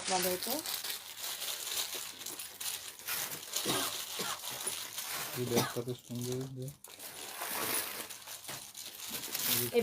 আপনাদেরকে। এই ব্যাগটা এই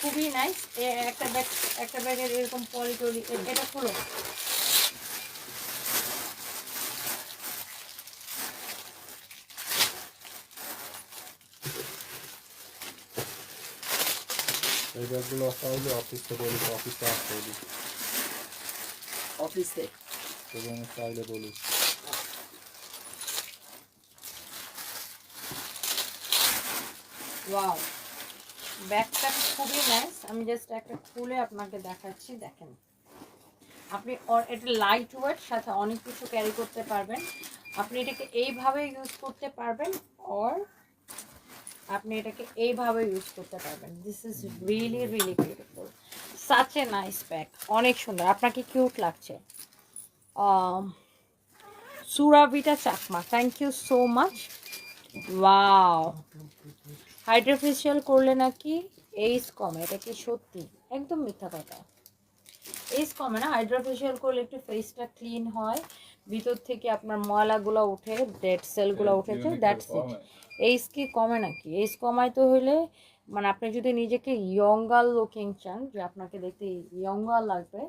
খুবই নাইস একটা ব্যাগ একটা ব্যাগের এরকম পলি টলি এটা খুলো। এই ব্যাগগুলো তাহলে অফিসে বলি অফিসে আসতে বলি অফিসে। এবং চাইলে বলি। ওয়াও ব্যাগটা খুবই নাইস আমি জাস্ট একটা খুলে আপনাকে দেখাচ্ছি দেখেন। আপনি এটা লাইট ওয়েট সাথে অনেক কিছু ক্যারি করতে পারবেন। আপনি এটাকে এইভাবে ইউজ করতে পারবেন অর আপনি এটাকে এইভাবে ইউজ করতে পারবেন। This is really really beautiful such a nice bag অনেক সুন্দর। আপনাকে কিউট লাগছে। Surabita Chakma. Thank you so much wow hydrofacial করলে নাকি এইস কমে। এটা কি সত্যি? একদম মিথ্যা কথা। এইস কমে না। হাইড্রোফেশিয়াল করলে একটু ফেসটা ক্লিন হয়। ভিতর থেকে আপনার ময়লাগুলো উঠে ডেড সেলগুলো উঠেছে দ্যাটস ইট এইস কি কমে নাকি? এইস কমায় তো হইলে মানে আপনি যদি নিজেকে ইয়ঙ্গাল লুকিং চান, যে আপনাকে দেখতে ইয়ঙ্গার লাগবে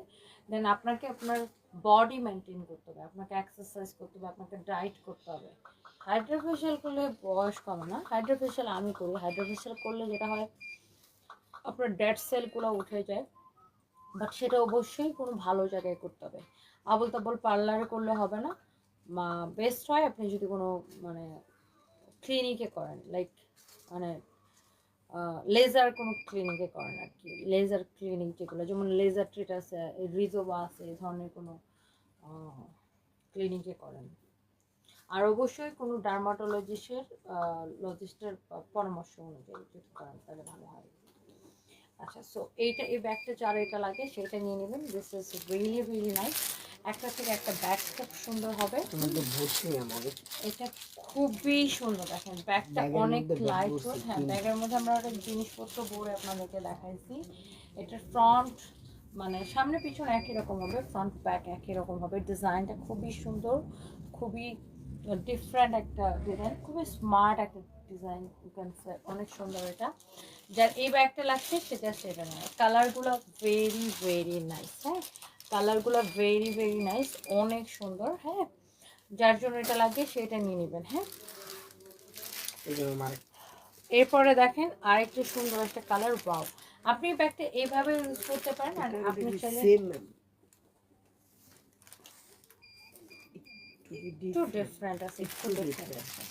দেন আপনাকে আপনার বডি মেনটেন করতে হবে, আপনাকে এক্সারসাইজ করতে হবে, আপনাকে ডায়েট করতে হবে। হাইড্রোফেশিয়াল করলে বয়স কমে না। হাইড্রোফেশিয়াল আমি করি। হাইড্রোফেশিয়াল করলে যেটা হয়, আপনার ডেড সেলগুলো উঠে যায় বাট সেটা অবশ্যই কোনো ভালো জায়গায় করতে হবে। আবল তাবল পার্লারে করলে হবে না। বেস্ট হয় আপনি যদি কোনো মানে ক্লিনিকে করেন লাইক মানে লেজার কোনো ক্লিনিকে করেন আর কি। লেজার ক্লিনিক যেগুলো, যেমন লেজার ট্রিট আছে, রিজোবা আছে, এই ধরনের কোনো ক্লিনিকে করেন। আর অবশ্যই কোনো ডার্মাটোলজিস্টের লজিস্টের পরামর্শ অনুযায়ী যদি করেন, তাহলে ভালো হয়। আচ্ছা সো এইটা এই ব্যাগটা যার এটা লাগে সেটা নিয়ে নেবেন। This is really really nice একটা থেকে একটা ব্যাগ খুব সুন্দর হবে। এটা খুবই সুন্দর দেখেন। ব্যাগটা অনেক লাইট হ্যাঁ। ব্যাগের মধ্যে আমরা অনেক জিনিসপত্র ভরে আপনাদেরকে দেখাইছি। এটার ফ্রন্ট মানে সামনে পিছনে একই রকম হবে ফ্রন্ট ব্যাক একই রকম হবে। ডিজাইনটা খুবই সুন্দর খুবই ডিফারেন্ট একটা ডিজাইন খুবই স্মার্ট একটা ডিজাইন অনেক সুন্দর এটা। যার এই ব্যাগটা লাগছে সেটা সেটা নয় কালারগুলো ভেরি ভেরি নাইস হ্যাঁ? কালারগুলো ভেরি ভেরি নাইস অনেক সুন্দর হ্যাঁ? যার জন্য এটা লাগে সেটা নিয়ে নেবেন হ্যাঁ? এরপরে দেখেন আরেকটা সুন্দর একটা কালার ওয়াও আপনি ব্যাগটা এইভাবে ইউজ করতে পারেন আর আপনি চাইলে একটু ডিফারেন্ট আছে একটু ডিফারেন্ট আছে।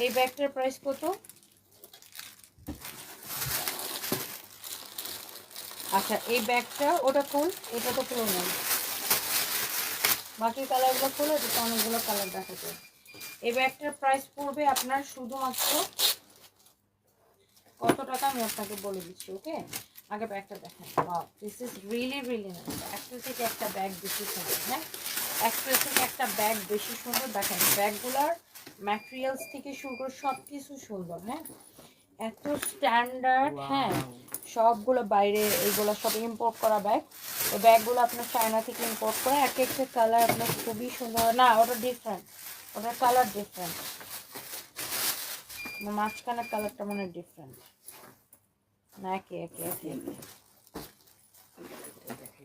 এই ব্যাগটার প্রাইস কত? আচ্ছা এই ব্যাগটা ওটা ফুল এটা তো ফুল নেই বাকি কালারগুলো ফুল এটা অনেকগুলো কালার দেখাতে এই ব্যাগটার প্রাইস পড়বে আপনার শুধুমাত্র কত টাকা আমি আপনাকে বলে দিচ্ছি ওকে আগে ব্যাগটা দেখেন। Wow this is really really nice একটা ব্যাগ বেশি সুন্দর হ্যাঁ? থেকে একটা ব্যাগ বেশি সুন্দর। দেখেন, ব্যাগগুলোর ম্যাটেরিয়ালস থেকে শুরু করে সব কিছু সুন্দর হ্যাঁ? এত স্ট্যান্ডার্ড হ্যাঁ? সবগুলো বাইরে এইগুলো সব ইম্পোর্ট করা ব্যাগ এই ব্যাগগুলো আপনার চায়না থেকে ইম্পোর্ট করা এক একটা কালার আপনার খুবই সুন্দর। না ওটা ডিফারেন্ট ওটার কালার ডিফারেন্ট মাঝখানের কালারটা মানে ডিফারেন্ট না একে একে একে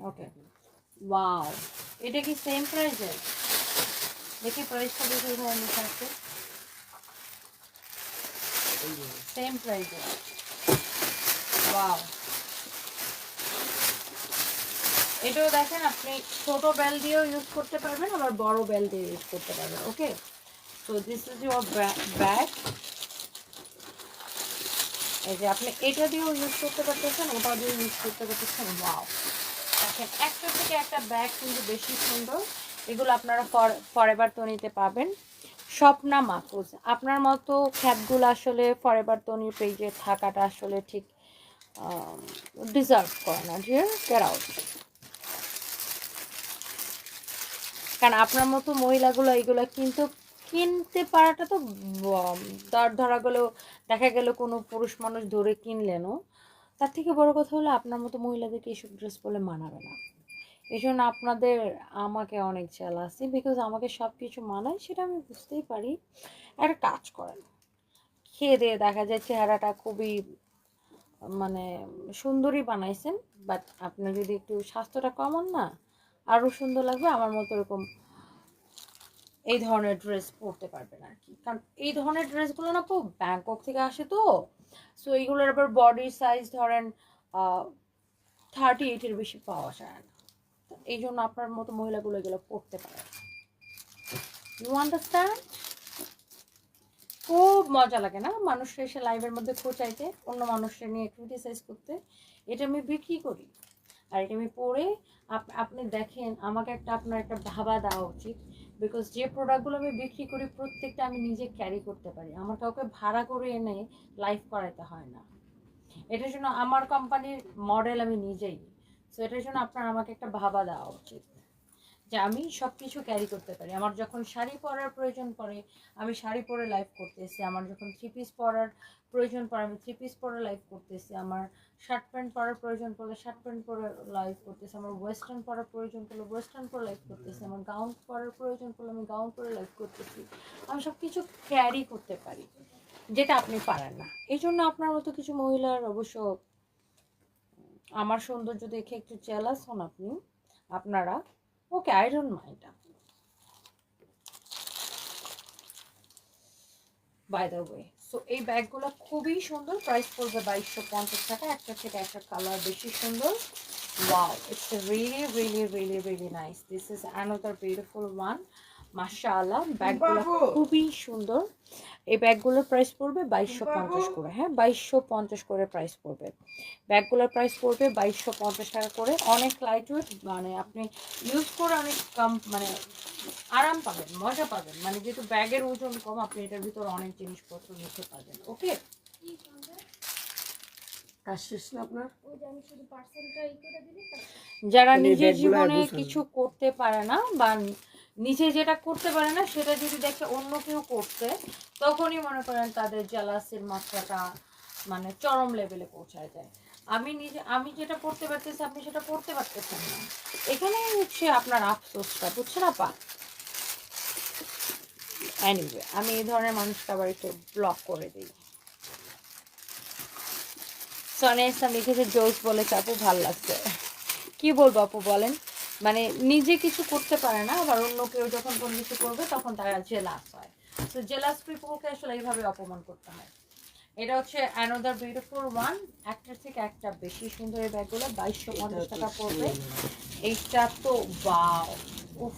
ওকে। ওয়াও এটা কি সেম প্রাইসের দেখি প্রাইসটা লেখা আছে সেম প্রাইসের ওয়াও এটাও দেখেন, আপনি ছোট বেল দিয়েও ইউজ করতে পারবেন, আবার বড় বেল দিয়ে ইউজ করতে পারবেন okay so this is your bag এই যে আপনি এটা দিয়েও ইউজ করতে পারতেছেন, ওটা দিয়েও ইউজ করতে পারতেছেন ওয়াও দেখেন, একটা থেকে একটা ব্যাগ কিন্তু বেশি সুন্দর। এগুলো আপনারা ফর ফরএভার তো নিতে পাবেন স্বপ্না মাহফুজ আপনার মতো খ্যাপগুলো আসলে ফরএভার তনির পেজে থাকাটা আসলে ঠিক ডিজার্ভ করে না ডিয়ার গেট কারণ আপনার মতো মহিলাগুলো এগুলো কিন্তু কিনতে পারাটা তো দর ধরা গেলেও দেখা গেল কোনো পুরুষ মানুষ ধরে কিনলেনও, তার থেকে বড় কথা হলো আপনার মতো মহিলাদেরকে এইসব ড্রেস পরলে মানাবে না। এই জন্য আপনাদের আমাকে অনেক জেলাসি বিকজ আমাকে সব কিছু মানায়, সেটা আমি বুঝতেই পারি। একটা কাজ করেন। খেয়ে দিয়ে দেখা যায় চেহারাটা খুবই মানে সুন্দরই বানাইছেন বাট আপনি যদি একটু স্বাস্থ্যটা কমান না, আরও সুন্দর লাগবে। আমার মতো এরকম এই ধরনের ড্রেস পরতে পারবেন আর কি। কারণ এই ধরনের ড্রেসগুলো না খুব ব্যাংকক থেকে আসে তো সো এইগুলোর আবার বডির সাইজ ধরেন থার্টি এইটের বেশি পাওয়া যায় না। এই জন্য আপনার মতো মহিলাগুলো এগুলো পরতে পারে ইউ আন্ডারস্ট্যান্ড খুব মজা লাগে না মানুষের এসে লাইভের মধ্যে খোঁচাইতে অন্য মানুষের নিয়ে ক্রিটিসাইজ করতে। এটা আমি বিক্রি করি। আর এটা আমি পরে আপ- আপনি দেখেন, আমাকে একটা, আপনার একটা ভাবা দেওয়া উচিত। বিকজ যে প্রোডাক্টগুলো আমি বিক্রি করি, প্রত্যেকটা আমি নিজে ক্যারি করতে পারি। আমার কাউকে ভাড়া করে এনে লাইভ করাইতে হয় না। এটার জন্য আমার কোম্পানির মডেল আমি নিজেই। সো এটার জন্য আপনার আমাকে একটা ভাবা দেওয়া উচিত যে আমি সব কিছু ক্যারি করতে পারি। আমার যখন শাড়ি পরার প্রয়োজন পড়ে, আমি শাড়ি পরে লাইভ করতেছি। আমার যখন থ্রি পিস পরার প্রয়োজন পড়ে, আমি থ্রি পিস পরে লাইভ করতেছি। আমার শার্ট প্যান্ট পরার প্রয়োজন পড়লে শার্ট প্যান্ট পরে লাইভ করতেছি। আমার ওয়েস্টার্ন পরার প্রয়োজন পড়লে ওয়েস্টার্ন পরে লাইভ করতেছি। আমার গাউন পরার প্রয়োজন পড়লে আমি গাউন পরে লাইভ করতেছি। আমি সব কিছু ক্যারি করতে পারি, যেটা আপনি পারেন না। এই জন্য আপনার মতো কিছু মহিলার অবশ্য আমার সৌন্দর্য দেখে একটু জেলাস হন আপনি, আপনারা, okay I don't mind by the way so এই ব্যাগগুলো খুবই সুন্দর প্রাইস পড়বে বাইশশো পঞ্চাশ টাকা, একটা থেকে একটা কালার বেশি সুন্দর। Wow it's really really really really nice this is another beautiful one মাশাআল্লাহ ব্যাগগুলো খুবই সুন্দর। এই ব্যাগগুলোর প্রাইস পড়বে বাইশশো পঞ্চাশ করে। হ্যাঁ বাইশশো পঞ্চাশ করে প্রাইস পড়বে। ব্যাগগুলোর প্রাইস পড়বে বাইশশো পঞ্চাশ টাকা করে। অনেক লাইট ওয়েট মানে আপনি ইউজ করে অনেক কম মানে আরাম পাবেন মজা পাবেন। মানে যেহেতু ব্যাগের ওজন কম আপনি এটার ভিতরে অনেক জিনিসপত্র নিতে পারবেন ওকে যারা নিজের জীবনে কিছু করতে পারে না বা নিজে যেটা করতে পারে না, সেটা যদি দেখে অন্য কেউ করছে তখনই মনে করেন তাদের জেলাসির মাত্রাটা মানে চরম লেভেলে পৌঁছায় যায়। আমি নিজে, আমি যেটা পড়তে পারতেছি, আপনি সেটা পড়তে পারতেছেন না। এখানেই হচ্ছে আপনার আফসোসটা, বুঝছেন আপা? এনিওয়ে আমি এই ধরনের মানুষকে আবার একটু ব্লক করে দিই। সনে ইসলাম লিখেছে জোস বলে চাপু, ভালো লাগছে। কি বলব আপু, বলেন? মানে নিজে কিছু করতে পারে না আবার অন্য কেউ যখন কোনো কিছু করবে তখন তারা জেলাস হয়। তো জেলাস পিপলকে আসলে এইভাবে অপমান করতে হয়। এটা হচ্ছে অ্যানাদার বিউটিফুল ওয়ান একটার থেকে একটা বেশি সুন্দর এই ব্যাগগুলো বাইশশো পঞ্চাশ টাকা পড়বে। এইটা তো বাও উফ!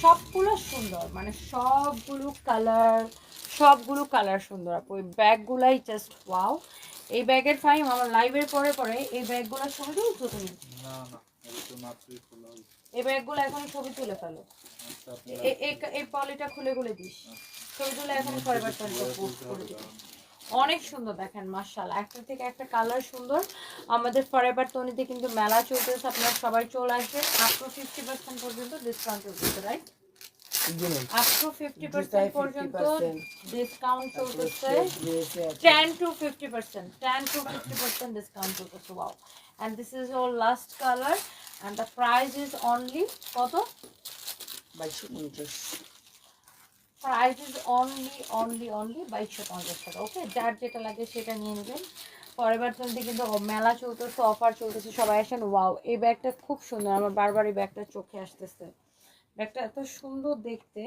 সবগুলো সুন্দর মানে সবগুলো কালার সবগুলো কালার সুন্দর আপু। এই ব্যাগগুলাই জাস্ট ওয়াও এই ব্যাগের ফাইম আমার লাইভের পরে পরে এই ব্যাগগুলোর ছবি তুলছো তুমি না না। এই ব্যাগগুলো এখন ছবি তুলে ফেলো। এই- পলিটা খুলে খুলে দিস। এখন পোস্ট করে অনেক সুন্দর দেখেন মার্শাল্লাহ একটা থেকে একটা কালার সুন্দর। আমাদের ফরএভার তনিতে কিন্তু মেলা চলতেছে। আপনারা সবাই চলে আসবেন। আপ টু ফিফটি পার্সেন্ট পর্যন্ত ডিসকাউন্ট চলতেছে right up to fifty percent পর্যন্ত ডিসকাউন্ট চলতেছে। Ten to fifty percent ten to fifty percent discount চলতেছে wow or last colour and the price is only কত? বাইশশো পঞ্চাশ। Price is only only only বাইশশো পঞ্চাশ টাকা। ওকে যার যেটা লাগে সেটা নিয়ে নেবেন। পরের থেকে কিন্তু মেলা চলতেছে অফার চলতেছে সবাই আসেন। ওয়াও এই ব্যাগটা খুব সুন্দর আমার বারবার এই ব্যাগটা চোখে আসতেছে। ব্যাগটা এত সুন্দর দেখতে।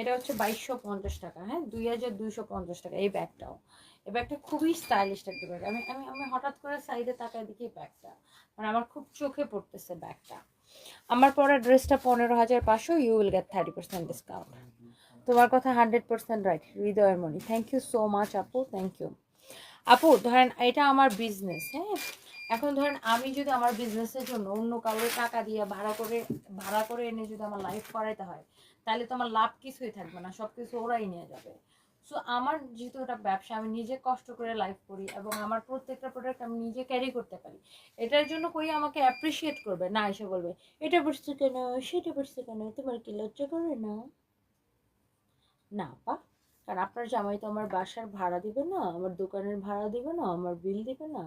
এটা হচ্ছে বাইশশো পঞ্চাশ টাকা হ্যাঁ? দুই হাজার দুইশো পঞ্চাশ টাকা এই ব্যাগটাও। এই ব্যাগটা খুবই স্টাইলিশ একটা ব্যাগ আমি আমি আমি হঠাৎ করে সাইডে তাকায় দেখি ব্যাগটা মানে আমার খুব চোখে পড়তেছে ব্যাগটা আমার পরা ড্রেসটা পনেরো হাজার পাঁচশো you will get thirty percent discount তোমার কথা হান্ড্রেড পার্সেন্ট রাইট হৃদয়ের মনি থ্যাংক ইউ সো মাচ আপু থ্যাংক ইউ আপু, ধরেন এটা আমার বিজনেস হ্যাঁ? এখন ধরেন আমি যদি আমার বিজনেসের জন্য অন্য কারোর টাকা দিয়ে ভাড়া করে ভাড়া করে এনে যদি আমার লাইফ করাইতে হয়, তাহলে তো আমার লাভ কিছুই থাকবে না সব কিছু ওরাই নিয়ে যাবে। সো আমার যেহেতু ওটা ব্যবসা, আমি নিজে কষ্ট করে লাইফ করি এবং আমার প্রত্যেকটা প্রোডাক্ট আমি নিজে ক্যারি করতে পারি। এটার জন্য কই আমাকে অ্যাপ্রিসিয়েট করবে? না, এসে বলবে, এটা পড়ছে কেন? সেটা পড়ছে কেন? তোমার কি লজ্জা করে না? না পা কারণ আপনার জামাই তো আমার বাসার ভাড়া দিবে না, আমার দোকানের ভাড়া দিবে না, আমার বিল দিবে না।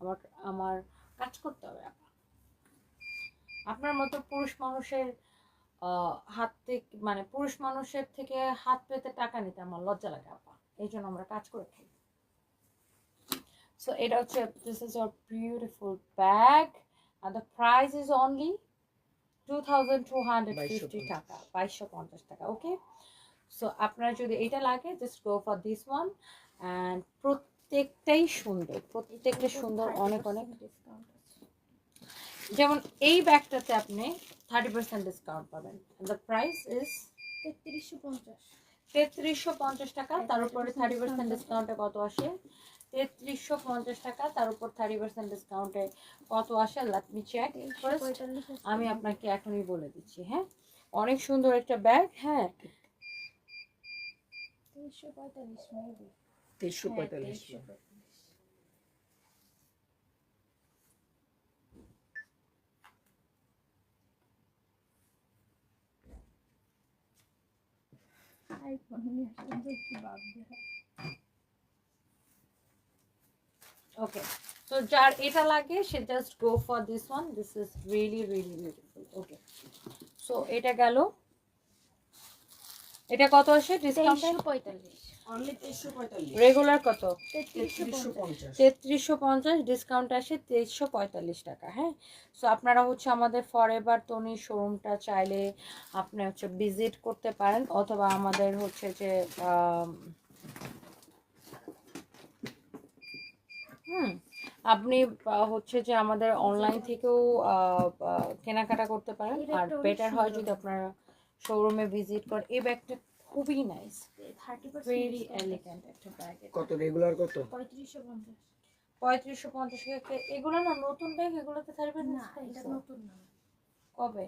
আমার আমার কাজ করতে হবে, আপা। আপনার মতো পুরুষ মানুষের হাত থেকে মানে পুরুষ মানুষের থেকে হাত পেতে টাকা নিতে আমার লজ্জা লাগে আপা। এই জন্য আমরা কাজ করে খাই। সো এটা হচ্ছে this is our beautiful bag R the price is only two thousand two hundred fifty টাকা বাইশশো পঞ্চাশ টাকা ওকে সো আপনার যদি এটা লাগে just go for this one and প্রত্যেকটাই সুন্দর প্রত্যেকটা সুন্দর অনেক অনেক। যেমন এই ব্যাগটাতে আপনি থার্টি পার্সেন্ট ডিসকাউন্ট পাবেন। দ্য প্রাইস ইজ তেত্রিশশো পঞ্চাশ। তেত্রিশশো পঞ্চাশ টাকা তার উপরে থার্টি পার্সেন্ট ডিসকাউন্টে কত আসে? তেত্রিশশো পঞ্চাশ টাকা তার উপর থার্টি পার্সেন্ট ডিসকাউন্টে কত আসে? লেট মি চেক পঁয়তাল্লিশ আমি আপনাকে এখনই বলে দিচ্ছি হ্যাঁ? অনেক সুন্দর একটা ব্যাগ হ্যাঁ? তেইশশো পঁয়তাল্লিশ তেইশশো হ্যাঁ, পঁয়তাল্লিশ আইফোন নিয়ে আসলাম যে কি ভাববে ওকে সো যার এটা লাগে সে just go for this one this is really really beautiful okay so এটা গেল। এটা কত আসে? ডিসকাউন্ট পঁয়তাল্লিশ। রেগুলার কত? তেত্রিশশো পঞ্চাশ। ডিসকাউন্ট আসে তেইশশো পঁয়তাল্লিশ টাকা হ্যাঁ? সো আপনারা হচ্ছে আমাদের ফরএভার তনি শোরুমটা চাইলে আপনি হচ্ছে ভিজিট করতে পারেন অথবা আমাদের হচ্ছে যে হুম আপনি হচ্ছে যে আমাদের অনলাইন থেকেও কেনাকাটা করতে পারেন। আর বেটার হয় যদি আপনারা শোরুমে ভিজিট করেন। এই ব্যাগটা খুবই নাইস ভেরি এলিগেন্ট একটা ব্যাগ কত রেগুলার কত? পঁয়ত্রিশশো পঞ্চাশ। পঁয়ত্রিশশো পঞ্চাশ টাকা এগুলো না নতুন ব্যাগ এগুলোতে থাকবে না? এটা নতুন না। কবে?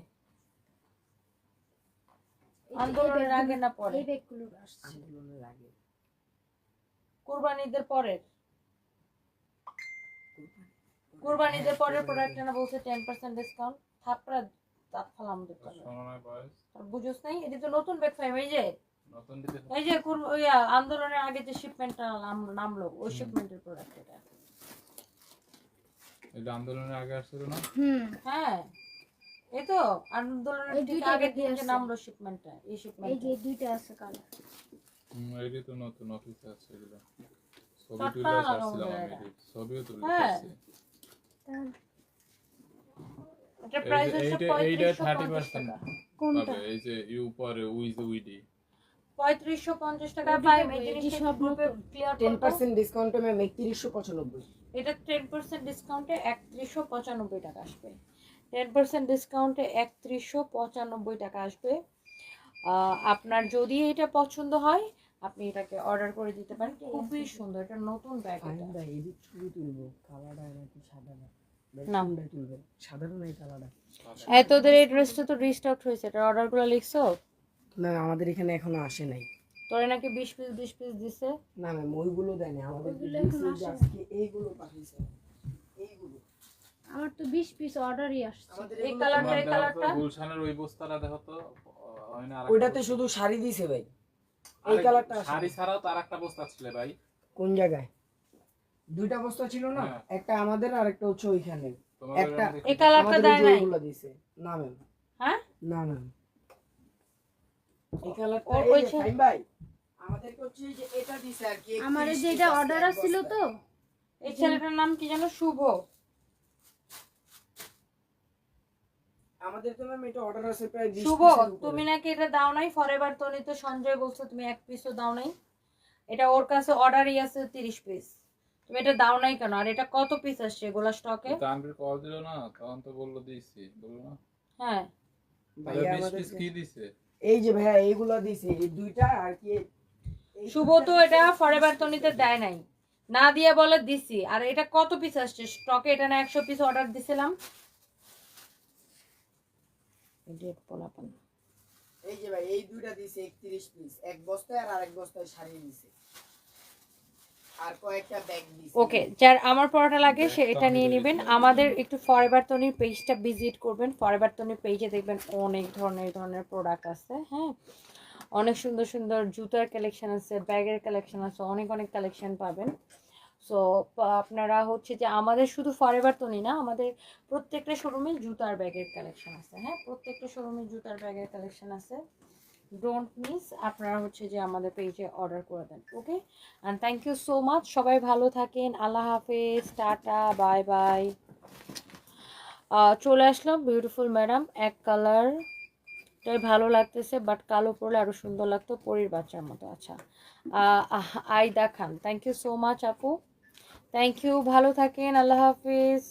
আন্দোলনের আগে না পরে? এই ব্যাগগুলো আসছে। আন্দোলনের আগে। কুরবানিদের পরের? কুরবানিদের পরের প্রোডাক্ট না বলছে টেন পার্সেন্ট ডিসকাউন্ট থাপড়া দাঁত ফালাম আর বুঝোস নাই? এটা তো নতুন ব্যাগ ফাইম এই যে এই যে ওই আন্দোলনের আগে যে শিপমেন্টটা নামলো ওই শিপমেন্টের প্রোডাক্ট এটা। এটা আন্দোলনের আগে আসছিল না? হুম। হ্যাঁ। এই তো আন্দোলনের ঠিক দিন যে নামলো শিপমেন্টটা এই এই যে দুইটা আছে কালার হুম এটি তো নতুন অফিসে আছে এগুলো। ছবি তুলে আমি ছবিও তুলে হ্যাঁ। এটা প্রাইস যে- হচ্ছে এইটা- এইটা পঁয়ত্রিশশো 30% টাকা। কোনটা? এই যে ইউ পরে উইজ উইডি পঁয়ত্রিশশো পঞ্চাশ টাকা পাই সব গ্রুপে ক্লিয়ার টেন পার্সেন্ট ডিসকাউন্টে ম্যাম একত্রিশশো পঁচানব্বই। এটা টেন পার্সেন্ট ডিসকাউন্টে একত্রিশশো পঁচানব্বই টাকা আসবে। টেন পার্সেন্ট ডিসকাউন্টে একত্রিশশো পঁচানব্বই টাকা আসবে। আপনার যদি এটা পছন্দ হয় আপনি এটাকে অর্ডার করে দিতে পারেন। খুবই সুন্দর এটা নতুন ব্যাগ এটা এদিক ছবি তুলবো কালারটা নাকি সাদাটা না। কোনটা তুলবেন সাদাটা নাই কালারটা। এতদের এই ড্রেসটা তো রিস্টক হয়েছে এটা অর্ডারগুলো লিখছো? না আমাদের এখানে এখনও আসে নাই। তোরে নাকি বিশ পিস বিশ পিস দিছে? না ম্যাম ওইগুলো দেয় না আমাদের আজকে এইগুলো পাঠিয়েছে এইগুলো। আমার তো বিশ পিস অর্ডারই আসছে। এই কালারটা এই কালারটা গুলশানের ওই বস্তাটা দেখো তো হয় না ওইটাতে শুধু শাড়ি দিছে ভাই। এই কালারটা আসে শাড়ি ছাড়াও তার একটা বস্তা ছিল ভাই। কোন জায়গায়? দুইটা বস্তা ছিল না? হ্যাঁ। একটা আমাদের আর একটা হচ্ছে ওইখানে। একটা- এই কালারটা দেয় ওইগুলো দিছে। না ম্যাম। হ্যাঁ? না ম্যাম। এই কালারটা এই ওই যে যে- ফাইম ভাই। আমাদেরকে হচ্ছে যে এটা দিছে আর কি আমার এই 31 যে piece এটা আছে অর্ডার এক তো। এই ছেলেটার নাম কি জানো শুভ। আমাদের তো ম্যাম এটা অর্ডার আছে প্রায় 20 শুভ piece এর উপরে। তুমি নাকি এটা দাও নাই? ফরএভার তনি তো সঞ্জয় বলছো তুমি এক পিসও দাও নাই। এটা ওর কাছে অর্ডারই আছে তিরিশ পিস। তুমি এটা দাও নাই কেন? আর এটা কত পিস আসছে এগুলা স্টকে তানভীর কল দিল না তখন তো বলল দিয়েছি বলল না। হ্যাঁ। ভাইয়া বিশ কি দিছে? এই যে ভাইয়া এইগুলো দিছি এই দুইটা আর কি শুভ তো। এটা ফরএভার তনিতে দেয় নাই। না দিয়ে বলে দিছি। আর এটা কত পিস আসছে? স্টকে এটা না একশো পিস অর্ডার দিছিলাম। এই যে ভাই এই দুইটা দিছে 31 পিস এক বস্তায় আর আরেক বস্তায় সারিয়ে দিছে আর কয়েকটা ব্যাগ দিছে ওকে যার আমার পরোটা লাগে সে এটা নিয়ে নেবেন। আমাদের একটু ফরএভার তনির পেজটা ভিজিট করবেন। ফরএভার তনির পেজে দেখবেন অনেক ধরনের ধরনের প্রোডাক্ট আছে হ্যাঁ? অনেক সুন্দর সুন্দর জুতার কালেকশন আছে ব্যাগের কালেকশন আছে অনেক অনেক কালেকশন পাবেন। সো আপনারা হচ্ছে যে আমাদের শুধু ফরএভার তো না আমাদের প্রত্যেকটা শোরুমে জুতার ব্যাগের কালেকশন আছে হ্যাঁ? প্রত্যেকটা শোরুমে জুতার ব্যাগের কালেকশন আছে। ডোন্ট মিস আপনারা হচ্ছে যে আমাদের পেজে অর্ডার করে দেন okay and thank you so much সবাই ভালো থাকেন, আল্লাহ হাফেজ, টাটা বাই বাই চলে আসলাম বিউটিফুল ম্যাডাম এক কালার এটাই ভালো লাগতেছে বাট কালো পরলে আরও সুন্দর লাগতো, পরীর বাচ্চার মতো আচ্ছা। আই দেখান থ্যাংক ইউ সো মাচ আপু। থ্যাংক ইউ ভালো থাকেন, আল্লাহ হাফিজ।